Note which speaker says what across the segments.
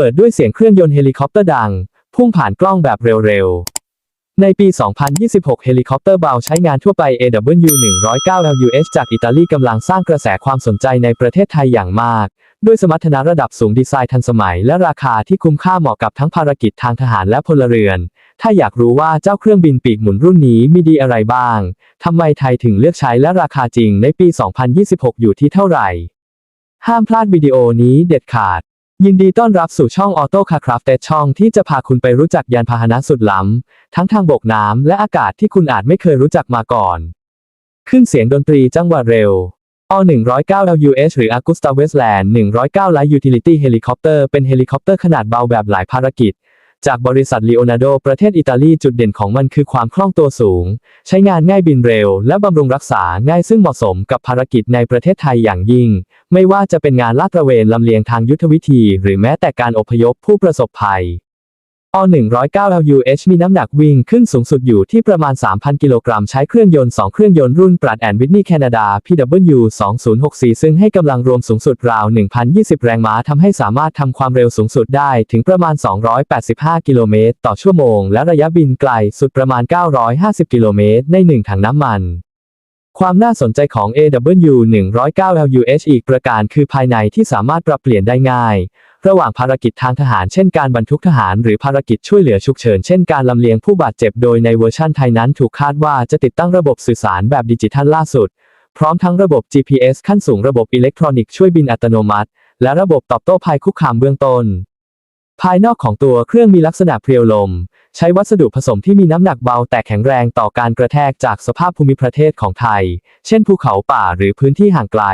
Speaker 1: เปิดด้วยเสียงเครื่องยนต์เฮลิคอปเตอร์ดัง พุ่งผ่านกล้องแบบเร็วๆ ในปี 2026 เฮลิคอปเตอร์เบาใช้งานทั่วไป AW 109 LUH จากอิตาลีกำลังสร้างกระแสความสนใจในประเทศไทยอย่างมาก ด้วยสมรรถนะระดับสูงดีไซน์ทันสมัย และราคาที่คุ้มค่าเหมาะกับทั้งภารกิจทางทหารและพลเรือน ถ้าอยากรู้ว่าเจ้าเครื่องบินปีกหมุนรุ่นนี้มีดีอะไรบ้างทำไมไทยถึงเลือกใช้และราคาจริงในปี 2026 อยู่ที่เท่าไหร่ห้ามพลาดวิดีโอนี้เด็ดขาด ยินดีต้อนรับสู่ช่อง Auto Car Crafted ช่องที่จะพาคุณไปรู้จักยานพาหนะสุดล้ำ ทั้งทางบกน้ำและอากาศที่คุณอาจไม่เคยรู้จักมาก่อน ขึ้นเสียงดนตรีจังหวะเร็วอ109 LUH หรือ Augusta Westland 109 Light Utility Helicopter เป็นเฮลิคอปเตอร์ขนาดเบาแบบหลายภารกิจ จากบริษัทลีโอนาร์โดประเทศอิตาลีจุดเด่นของมันคือความคล่องตัวสูง ใช้งานง่ายบินเร็ว และบำรุงรักษาง่ายซึ่งเหมาะสมกับภารกิจในประเทศไทยอย่างยิ่ง ไม่ว่าจะเป็นงานลาดตระเวนลำเลียงทางยุทธวิธี หรือแม้แต่การอพยพผู้ประสบภัย O 109 LUH มีน้ำหนักวิ่งขึ้นสูงสุดอยู่ที่ประมาณ 3,000 กิโลกรัม ใช้เครื่องยนต์ 2 เครื่องยนต์รุ่น Pratt Whitney Canada PW 2064 ซึ่งให้กำลังรวมสูงสุดราว 1,020 แรงม้าทำให้สามารถทำความเร็วสูงสุดได้ถึงประมาณ 285 กิโลเมตร ต่อชั่วโมง และระยะบินไกลสุดประมาณ 950 กิโลเมตร ใน 1 ถังน้ำมัน ความน่าสนใจของ AW 109 LUH อีกประการคือภายในที่สามารถปรับเปลี่ยนได้ง่าย ระหว่างภารกิจทางทหารเช่นการบรรทุกทหารหรือภารกิจช่วยเหลือฉุกเฉินเช่นการลำเลียงผู้บาดเจ็บโดยในเวอร์ชั่นไทยนั้นถูกคาดว่าจะติดตั้งระบบสื่อสารแบบดิจิทัลล่าสุด พร้อมทั้งระบบ GPS ขั้นสูงระบบอิเล็กทรอนิกส์ช่วยบินอัตโนมัติ และระบบตอบโต้ภัยคุกคามเบื้องต้น ภายนอกของตัวเครื่องมีลักษณะเพรียวลม ใช้วัสดุผสมที่มีน้ำหนักเบาแต่แข็งแรงต่อการกระแทกจากสภาพภูมิประเทศของไทย เช่นภูเขาป่าหรือพื้นที่ห่างไกล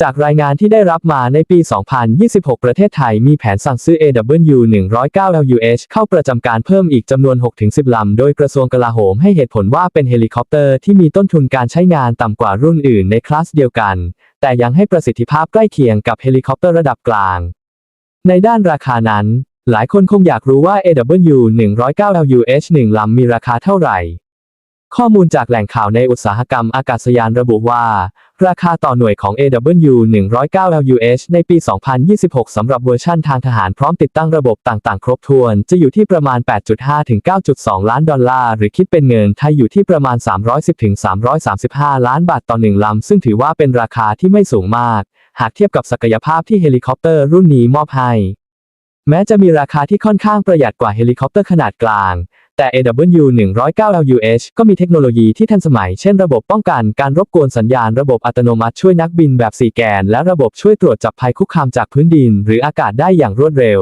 Speaker 1: จากรายงานที่ได้รับมาในปี 2026 ประเทศไทยมีแผนสั่งซื้อ AW 109 LUH เข้าประจำการเพิ่มอีกจำนวน 6-10 ลำ โดยกระทรวงกลาโหมให้เหตุผลว่าเป็นเฮลิคอปเตอร์ที่มีต้นทุนการใช้งานต่ำกว่ารุ่นอื่นในคลาสเดียวกัน แต่ยังให้ประสิทธิภาพใกล้เคียงกับเฮลิคอปเตอร์ระดับกลาง ในด้านราคานั้น หลายคนคงอยากรู้ว่า AW 109 LUH 1ลำมีราคาเท่าไหร่ ข้อมูลจากแหล่งข่าวในอุตสาหกรรมอากาศยานระบุว่า ราคาต่อหน่วยของ AW 109 LUH ในปี 2026 สำหรับเวอร์ชั่นทางทหารพร้อมติดตั้งระบบต่างๆ ครบถ้วน จะอยู่ที่ประมาณ 8.5 ถึง 9.2 ล้านดอลลาร์ หรือคิดเป็นเงินไทยอยู่ที่ประมาณ 310 ถึง 335 ล้านบาทต่อหนึ่งลำ ซึ่งถือว่าเป็นราคาที่ไม่สูงมาก หากเทียบกับศักยภาพที่เฮลิคอปเตอร์รุ่นนี้มอบให้ แม้จะมีราคาที่ค่อนข้างประหยัดกว่าเฮลิคอปเตอร์ขนาดกลาง แต่ AW 109 LUH ก็มีเทคโนโลยีที่ทันสมัย เช่นระบบป้องกันการรบกวนสัญญาณระบบอัตโนมัติช่วยนักบินแบบ4แกน และระบบช่วยตรวจจับภัยคุกคามจากพื้นดิน หรืออากาศได้อย่างรวดเร็ว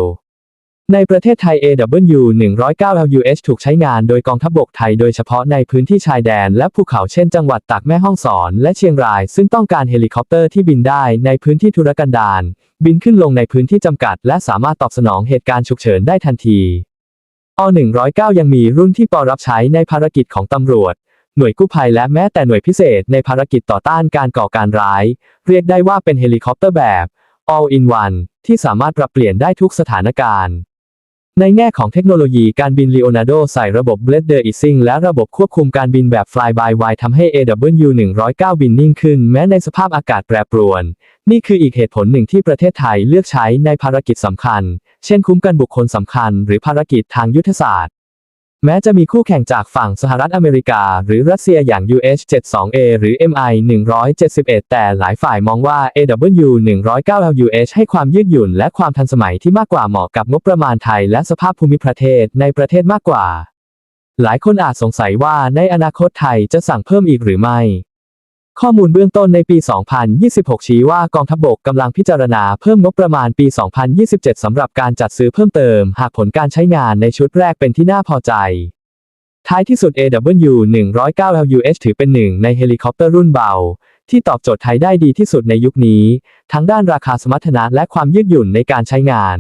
Speaker 1: ในประเทศไทย AW 109 LUH ถูกใช้งานโดยกองทัพบกไทยโดยเฉพาะในพื้นที่ชายแดนและภูเขาเช่นจังหวัดตากแม่ฮ่องสอนและเชียงราย ซึ่งต้องการเฮลิคอปเตอร์ที่บินได้ในพื้นที่ทุรกันดารบินขึ้นลงในพื้นที่จำกัด และสามารถตอบสนองเหตุการณ์ฉุกเฉินได้ทันทีอ109 ยังมีรุ่นที่ปอรับใช้ในภารกิจของตำรวจ หน่วยกู้ภัยและแม้แต่หน่วยพิเศษในภารกิจต่อต้านการก่อการร้าย เรียกได้ว่าเป็นเฮลิคอปเตอร์แบบ all in one ที่สามารถปรับเปลี่ยนได้ทุกสถานการณ์ ในแง่ของเทคโนโลยีการบิน Leonardo ใส่ระบบ Bladder Easing และระบบควบคุมการบินแบบ Fly by Wire ทำให้ AW 109บินนิ่งขึ้นแม้ในสภาพอากาศแปรปรวน นี่คืออีกเหตุผลหนึ่งที่ประเทศไทยเลือกใช้ในภารกิจสำคัญ เช่นคุ้มกันบุคคลสำคัญ หรือภารกิจทางยุทธศาสตร์ แม้จะมีคู่แข่งจากฝั่งสหรัฐอเมริกา หรือรัสเซียอย่าง UH-72A หรือ MI-171 แต่หลายฝ่ายมองว่า AW 109 LUH ให้ความยืดหยุ่นและความทันสมัยที่มากกว่าเหมาะกับงบประมาณไทยและสภาพภูมิประเทศในประเทศมากกว่า หลายคนอาจสงสัยว่าในอนาคตไทยจะสั่งเพิ่มอีกหรือไม่ ข้อมูลเบื้องต้นในปี 2026 ชี้ว่ากองทัพบกกำลังพิจารณาเพิ่มงบประมาณปี 2027 สำหรับการจัดซื้อเพิ่มเติม หากผลการใช้งานในชุดแรกเป็นที่น่าพอใจ ท้ายที่สุด AW 109 LUH ถือเป็นหนึ่งในเฮลิคอปเตอร์รุ่นเบา ที่ตอบโจทย์ไทยได้ดีที่สุดในยุคนี้ ทั้งด้านราคาสมรรถนะและความยืดหยุ่นในการใช้งาน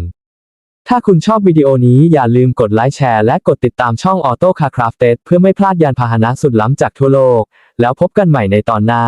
Speaker 1: ถ้าคุณชอบวิดีโอนี้อย่าลืมกดไลค์แชร์และกดติดตามช่อง Auto Car Crafted เพื่อไม่พลาดยานพาหนะสุดล้ำจากทั่วโลก แล้วพบกันใหม่ในตอนหน้า